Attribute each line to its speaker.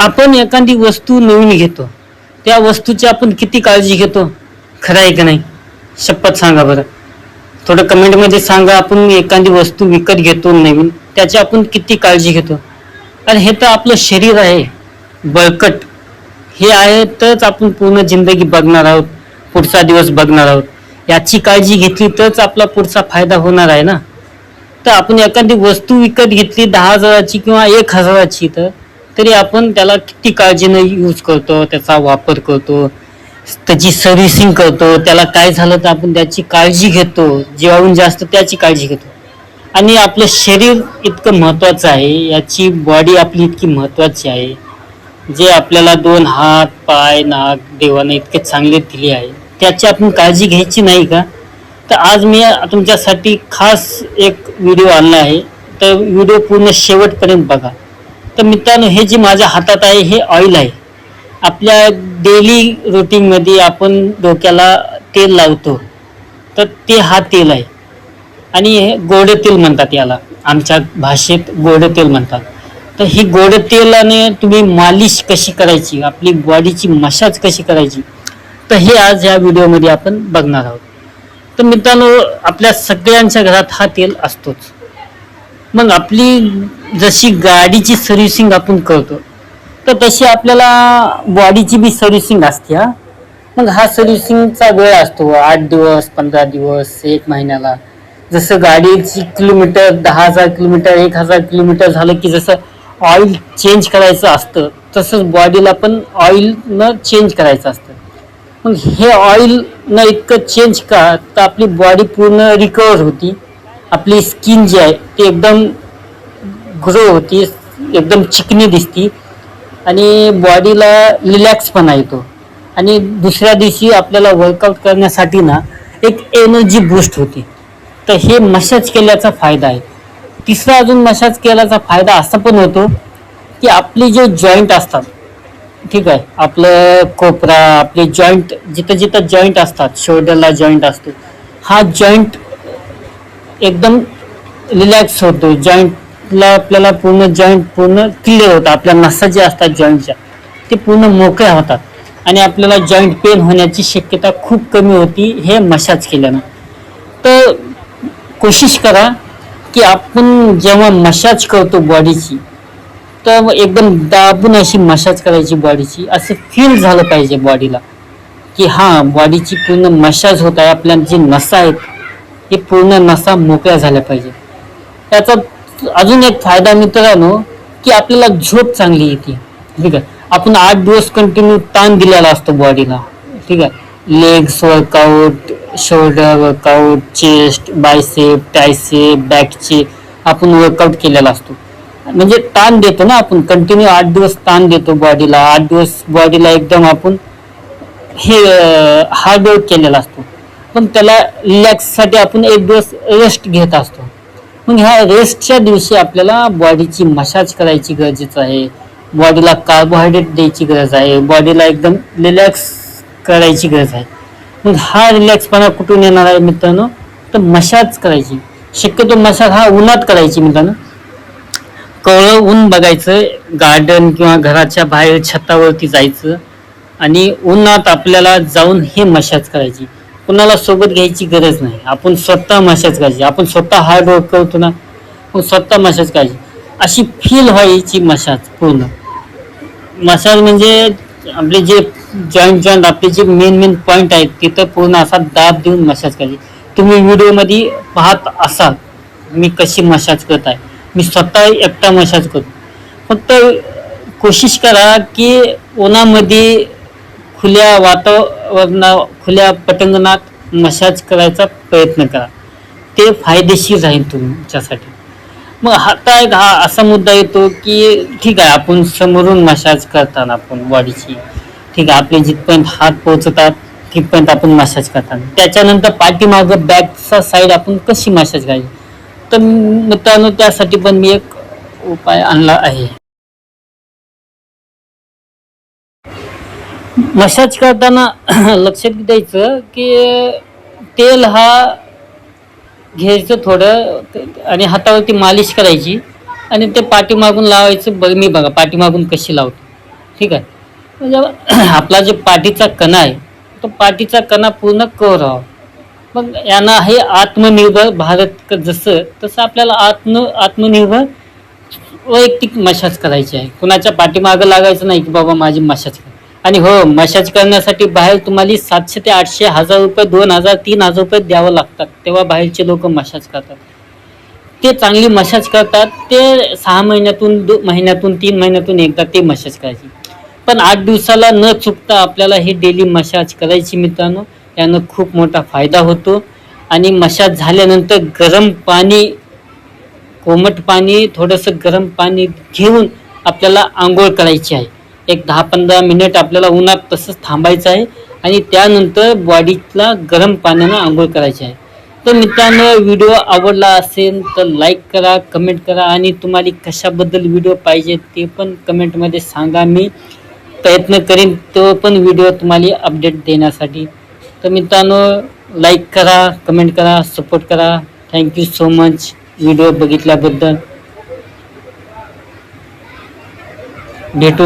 Speaker 1: आपण एखादी वस्तू नवीन घेतो त्या वस्तूची आपण किती काळजी घेतो? खरं आहे का नाही? शपथ सांगा बरं. थोडं कमेंटमध्ये सांगा आपण एखादी वस्तू विकत घेतो नवीन त्याची आपण किती काळजी घेतो? आणि हे तर आपलं शरीर आहे बळकट. हे आहे तरच आपण पूर्ण जिंदगी बघणार आहोत पुढचा दिवस बघणार आहोत. याची काळजी घेतली तरच आपला पुढचा फायदा होणार आहे ना? तर आपण एखादी वस्तू विकत घेतली दहा हजाराची किंवा एक हजाराची तर तरी आपण त्याला किती काळजीनं यूज करतो त्याचा वापर करतो त्याची सर्व्हिसिंग करतो त्याला काय झालं तर आपण त्याची काळजी घेतो जेवाहून जास्त त्याची काळजी घेतो. आणि आपलं शरीर इतकं महत्वाचं आहे याची बॉडी आपली इतकी महत्वाची आहे जे आपल्याला दोन हात पाय नाक देवाने इतके चांगले दिले आहे त्याची आपण काळजी घ्यायची नाही का? तर आज मी तुमच्यासाठी खास एक व्हिडिओ आणला आहे तर व्हिडिओ पूर्ण शेवटपर्यंत बघा. तर मित्रांनो हे जे माझ्या हातात आहे हे ऑइल आहे. आपल्या डेली रुटीनमध्ये आपण डोक्याला तेल लावतो. तर ते हा तेल आहे. आणि हे गोडे तेल म्हणतात याला. आमच्या भाषेत गोडे तेल म्हणतात. तर ही गोडे तेलाने तुम्ही मालिश कशी करायची? आपली बॉडीची मशाज कशी करायची? तर हे आज या व्हिडिओमध्ये आपण बघणार आहोत. तर मित्रांनो आपल्या सगळ्यांच्या घरात हा तेल असतोच. मग आपली जशी गाडीची सर्व्हिसिंग आपण करतो तर तशी आपल्याला बॉडीची बी सर्व्हिसिंग असते हा. मग हा सर्व्हिसिंगचा वेळ असतो आठ दिवस पंधरा दिवस एक महिन्याला. जसं गाडीची किलोमीटर दहा हजार किलोमीटर एक हजार किलोमीटर झालं की जसं ऑइल चेंज करायचं असतं तसंच बॉडीला पण ऑइलनं चेंज करायचं असतं. मग हे ऑइलनं इतकं चेंज का तर आपली बॉडी पूर्ण रिकवर होती. आपली स्किन जी आहे ती एकदम ग्रो होती एकदम चिकनी दिसती. आणि बॉडीला रिलॅक्सपणा येतो आणि दुसऱ्या दिवशी आपल्याला वर्कआउट करण्यासाठी ना एक एनर्जी बूस्ट होती. तर हे मशाज केल्याचा फायदा आहे. तिसरा अजून मशाज केल्याचा फायदा असा पण होतो की आपले जे जॉईंट असतात ठीक आहे आपलं कोपरा आपले जॉईंट जिथं जिथं जॉईंट असतात शोल्डरला जॉईंट असतो हा जॉईंट एकदम रिलॅक्स होतो जॉईंट आपला आपल्याला पूर्ण जॉईंट पूर्ण क्लिअर होतं. आपल्या नसा जे असतात जॉईंटच्या ते पूर्ण मोकळ्या होतात. आणि आपल्याला जॉईंट पेन होण्याची शक्यता खूप कमी होती हे मसाज केल्यानं. तर कोशिश करा की आपण जेव्हा मसाज करतो बॉडीची तर एकदम दाबून अशी मसाज करायची बॉडीची असं फील झालं पाहिजे बॉडीला की हां बॉडीची पूर्ण मसाज होत आहे. आपल्या जी नसा आहेत हे पूर्ण नसा मोकळ्या झाल्या पाहिजे त्याचा अजून एक फायदा मित्रांनो की आपल्याला झोप चांगली येते. ठीक आहे? आपण आठ दिवस कंटिन्यू ताण दिलेला असतो बॉडीला ठीक आहे? Legs workout shoulder workout chest bicep tricep बॅकचे आपण वर्कआउट केलेला असतो. म्हणजे ताण देतो ना आपण कंटिन्यू आठ दिवस ताण देतो बॉडीला आठ दिवस बॉडीला एकदम आपण हे हार्ड वर्क केलेला असतो. पण त्याला रिलॅक्ससाठी आपण एक दिवस रेस्ट घेत असतो. मग ह्या रेस्टच्या दिवशी आपल्याला बॉडीची मसाज करायची गरजेचं आहे. बॉडीला कार्बोहायड्रेट द्यायची गरज आहे. बॉडीला एकदम रिलॅक्स करायची गरज आहे. मग हा रिलॅक्सपणा कुठून येणार आहे मित्रांनो? तर मसाज करायची. शक्यतो मसाज हा उन्हात करायची मित्रांनो. कवळं ऊन बघायचं गार्डन किंवा घराच्या बाहेर छतावरती जायचं आणि उन्हात आपल्याला जाऊन हे मशाज करायची. कुणाला सोबत घ्यायची गरज नाही. आपण स्वतः मशाज करायची आपण स्वतः हार्ड वर्क करतो ना पण स्वतः मशाज करायची अशी फील व्हायची मशाज पूर्ण. मशाज म्हणजे आपले जे जॉईंट जॉईंट आपले जे मेन मेन पॉईंट आहेत तिथं पूर्ण असा दाब देऊन मशाज करायची तुम्ही व्हिडिओमध्ये पाहत असाल मी कशी मसाज करत आहे. मी स्वतः एकटा मशाज करतो. फक्त कोशिश करा की उन्हामध्ये खुल्या वातावरणा खुल्या पटंगणात मसाज करायचा प्रयत्न करा. ते फायदेशीर राहील तुमच्यासाठी. मग आता एक हा असा मुद्दा येतो की ठीक आहे आपण समोरून मसाज करताना आपण बॉडीची ठीक आहे आपले जिथपर्यंत हात पोहोचतात तिथपर्यंत आपण मसाज करताना. त्याच्यानंतर पाठीमागं बॅकचा साईड आपण कशी मसाज करायची? तर मित्रांनो त्यासाठी पण मी एक उपाय आणला आहे. मसाज करताना लक्षात द्यायचं की तेल हा घ्यायचं थोडं आणि हातावरती मालिश करायची आणि ते पाठीमागून लावायचं. बघ मी बघा पाठीमागून कशी लावतो. ठीक आहे? म्हणजे आपला जे पाठीचा कणा आहे तो पाठीचा कणा पूर्ण कव्हर व्हावा मग यांना हे आत्मनिर्भर भारत क- जसं तसं आपल्याला आत्म आत्मनिर्भर वैयक्तिक मशाज करायची आहे. कुणाच्या पाठीमागं लागायचं नाही की बाबा माझी मशाज कर आणि हो मशाज करण्यासाठी बाहेर तुम्हाला सातशे ते आठशे हजार रुपये दोन हजार तीन हजार रुपये द्यावं लागतात. तेव्हा बाहेरचे लोक मशाज करतात. ते चांगली मशाज करतात ते सहा महिन्यातून दो महिन्यातून तीन महिन्यातून एकदा ते मशाज करायची. पण आठ दिवसाला न चुकता आपल्याला हे डेली मशाज करायची मित्रांनो. यानं खूप मोठा फायदा होतो. आणि मशाज झाल्यानंतर गरम पाणी कोमट पाणी थोडंसं गरम पाणी घेऊन आपल्याला आंघोळ करायची आहे. एक दहा पंधरा मिनिट आपल्याला उन्हात तसंच थांबायचं आहे आणि त्यानंतर बॉडीला गरम पाण्यानं आंघोळ करायची आहे. तर मित्रांनो व्हिडिओ आवडला असेल तर लाईक करा कमेंट करा आणि तुम्हाला कशाबद्दल व्हिडिओ पाहिजे ते पण कमेंटमध्ये सांगा. मी प्रयत्न करीन तो पण व्हिडिओ तुम्हाला अपडेट देण्यासाठी. तर मित्रांनो लाईक करा कमेंट करा सपोर्ट करा. Thank you so much video बघितल्याबद्दल. भेटू